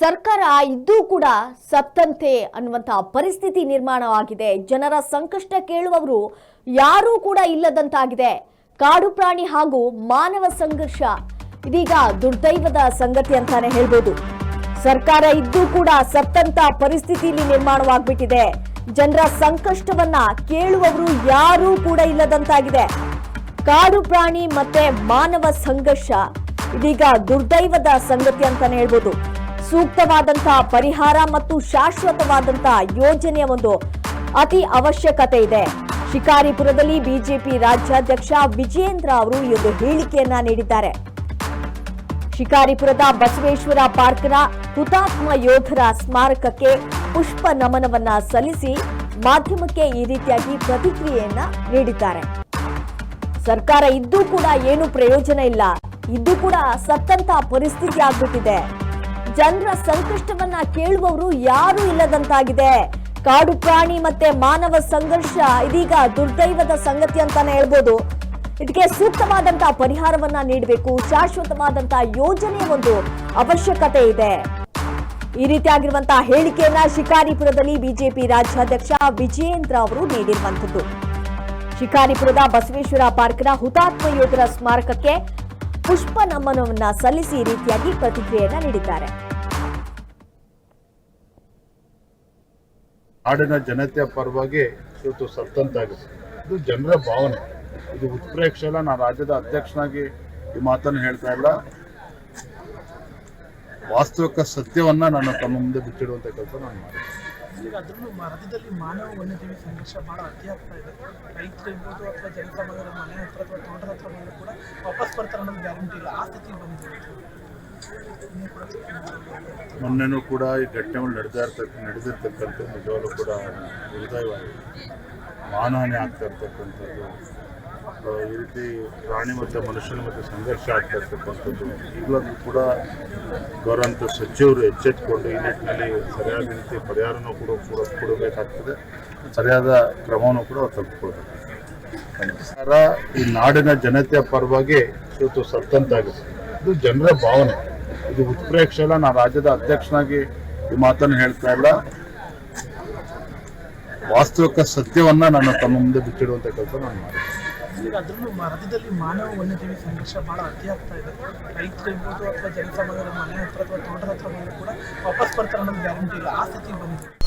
ಸರ್ಕಾರ ಇದ್ದೂ ಕೂಡ ಸತ್ತಂತೆ ಅನ್ನುವಂತಹ ಪರಿಸ್ಥಿತಿ ನಿರ್ಮಾಣವಾಗಿದೆ. ಜನರ ಸಂಕಷ್ಟ ಕೇಳುವವರು ಯಾರೂ ಕೂಡ ಇಲ್ಲದಂತಾಗಿದೆ. ಕಾಡು ಪ್ರಾಣಿ ಹಾಗೂ ಮಾನವ ಸಂಘರ್ಷ ಇದೀಗ ದುರ್ದೈವದ ಸಂಗತಿ ಅಂತಾನೆ ಹೇಳ್ಬೋದು. ಸರ್ಕಾರ ಇದ್ದೂ ಕೂಡ ಸತ್ತಂತ ಪರಿಸ್ಥಿತಿಯಲ್ಲಿ ನಿರ್ಮಾಣವಾಗ್ಬಿಟ್ಟಿದೆ. ಜನರ ಸಂಕಷ್ಟವನ್ನ ಕೇಳುವವರು ಯಾರೂ ಕೂಡ ಇಲ್ಲದಂತಾಗಿದೆ. ಕಾಡು ಪ್ರಾಣಿ ಮತ್ತೆ ಮಾನವ ಸಂಘರ್ಷ ಇದೀಗ ದುರ್ದೈವದ ಸಂಗತಿ ಅಂತಾನೆ ಹೇಳ್ಬೋದು. ಸೂಕ್ತವಾದಂತಹ ಪರಿಹಾರ ಮತ್ತು ಶಾಶ್ವತವಾದಂತಹ ಯೋಜನೆಯ ಒಂದು ಅತಿ ಅವಶ್ಯಕತೆ ಇದೆ. ಶಿಕಾರಿಪುರದಲ್ಲಿ ಬಿಜೆಪಿ ರಾಜ್ಯಾಧ್ಯಕ್ಷ ವಿಜಯೇಂದ್ರ ಅವರು ಈ ಒಂದು ಹೇಳಿಕೆಯನ್ನ ನೀಡಿದ್ದಾರೆ. ಶಿಕಾರಿಪುರದ ಬಸವೇಶ್ವರ ಪಾರ್ಕ್ನ ಹುತಾತ್ಮ ಯೋಧರ ಸ್ಮಾರಕಕ್ಕೆ ಪುಷ್ಪ ನಮನವನ್ನ ಸಲ್ಲಿಸಿ ಮಾಧ್ಯಮಕ್ಕೆ ಈ ರೀತಿಯಾಗಿ ಪ್ರತಿಕ್ರಿಯೆಯನ್ನ ನೀಡಿದ್ದಾರೆ. ಸರ್ಕಾರ ಇದ್ದು ಕೂಡ ಏನು ಪ್ರಯೋಜನ ಇಲ್ಲ. ಇದ್ದು ಕೂಡ ಸತ್ತಂತ ಪರಿಸ್ಥಿತಿ ಆಗ್ಬಿಟ್ಟಿದೆ. ಜನರ ಸಂಕಷ್ಟವನ್ನ ಕೇಳುವವರು ಯಾರು ಇಲ್ಲದಂತಾಗಿದೆ. ಕಾಡು ಪ್ರಾಣಿ ಮತ್ತೆ ಮಾನವ ಸಂಘರ್ಷ ಇದೀಗ ದುರ್ದೈವದ ಸಂಗತಿ ಅಂತಾನೆ ಹೇಳ್ಬೋದು. ಇದಕ್ಕೆ ಸೂಕ್ತವಾದಂತಹ ಪರಿಹಾರವನ್ನ ನೀಡಬೇಕು ಶಾಶ್ವತವಾದಂತಹ ಯೋಜನೆಯ ಒಂದು ಅವಶ್ಯಕತೆ ಇದೆ. ಈ ರೀತಿಯಾಗಿರುವಂತಹ ಹೇಳಿಕೆಯನ್ನ ಶಿಕಾರಿಪುರದಲ್ಲಿ ಬಿಜೆಪಿ ರಾಜ್ಯಾಧ್ಯಕ್ಷ ವಿಜಯೇಂದ್ರ ಅವರು ನೀಡಿರುವಂತದ್ದು ಶಿಕಾರಿಪುರದ ಬಸವೇಶ್ವರ ಪಾರ್ಕ್ನ ಹುತಾತ್ಮ ಯೋಧರ ಸ್ಮಾರಕಕ್ಕೆ ಪುಷ್ಪ ನಮನವನ್ನ ಸಲ್ಲಿಸಿ ಈ ರೀತಿಯಾಗಿ ಪ್ರತಿಕ್ರಿಯೆಯನ್ನ ನೀಡಿದ್ದಾರೆ. ನಾಡಿನ ಜನತೆಯ ಪರವಾಗಿ ಇವತ್ತು ಸತ್ತಂತಾಗಿದೆ ಇದು ಜನರ ಭಾವನೆ. ಇದು ಉತ್ಪ್ರೇಕ್ಷ ಅಲ್ಲ ನಾನು ರಾಜ್ಯದ ಅಧ್ಯಕ್ಷನಾಗಿ ಈ ಮಾತನ್ನು ಹೇಳ್ತಾ ಇಲ್ಲ. ವಾಸ್ತವಿಕ ಸತ್ಯವನ್ನ ನಾನು ತಮ್ಮ ಮುಂದೆ ಬಿಚ್ಚಿಡುವಂತ ಕೆಲಸ ನಾನು ಮಾಡಿದೆ ಮಾನವ ಮೊನ್ನೆನೂ ಕೂಡ ಈ ಘಟನೆಗಳು ನಡೆದ ಇರ್ತಕ್ಕ ನಡೆದಿರ್ತಕ್ಕಂಥ ನಿಜವಾಗ್ಲೂ ಕೂಡ ಹೃದಯವಾಗಿದೆ ಮಾನಹಾನಿ ಆಗ್ತಾ ಇರ್ತಕ್ಕಂಥದ್ದು ಈ ರೀತಿ ಪ್ರಾಣಿ ಮತ್ತು ಮನುಷ್ಯನ ಮತ್ತು ಸಂಘರ್ಷ ಆಗ್ತಾ ಇರ್ತಕ್ಕಂಥದ್ದು, ಈಗಲೂ ಕೂಡ ಗೌರವಂತ ಸಚಿವರು ಎಚ್ಚೆತ್ಕೊಂಡು ಈ ನಿಟ್ಟಿನಲ್ಲಿ ಸರಿಯಾದ ರೀತಿ ಪರಿಹಾರನೂ ಕೂಡ ಕೂಡ ಕೊಡಬೇಕಾಗ್ತದೆ. ಸರಿಯಾದ ಕ್ರಮವನ್ನು ಕೂಡ ತೆಗೆದುಕೊಳ್ಬೇಕು ಈ ನಾಡಿನ ಜನತೆಯ ಪರವಾಗಿ ಇವತ್ತು ಸತ್ತಂತಾಗಿದೆ. ಇದು ಜನರ ಭಾವನೆ. ಇದು ಉತ್ಪ್ರೇಕ್ಷೆ ಅಲ್ಲ ನಾನು ರಾಜ್ಯದ ಅಧ್ಯಕ್ಷನಾಗಿ ಈ ಮಾತನ್ನು ಹೇಳ್ತಾ ಇಲ್ಲ. ವಾಸ್ತವಿಕ ಸತ್ಯವನ್ನ ನಾನು ತಮ್ಮ ಮುಂದೆ ಬಿಚ್ಚಿಡುವಂತ ಕೆಲಸ ನಾನು ಮಾಡಿದೆ. ಅದ್ರಲ್ಲೂ ರಾಜ್ಯದಲ್ಲಿ ಮಾನವ ವನ್ಯಜೀವಿ ಸಂಘರ್ಷ ಬಹಳ ಅತಿ ಆಗ್ತಾ ಇದೆ. ರೈತರು ಇರ್ಬೋದು ಅಥವಾ ಜನಸಾಮಾನ್ಯರ ಮನೆ ಹತ್ರ ಅಥವಾ ತೋಟದ ಹತ್ರ ಕೂಡ ವಾಪಸ್ ಬರ್ತಾರೆ ಗ್ಯಾರಂಟಿ ಇಲ್ಲ. ಆ ಸ್ಥಿತಿ ಬಂದಿದೆ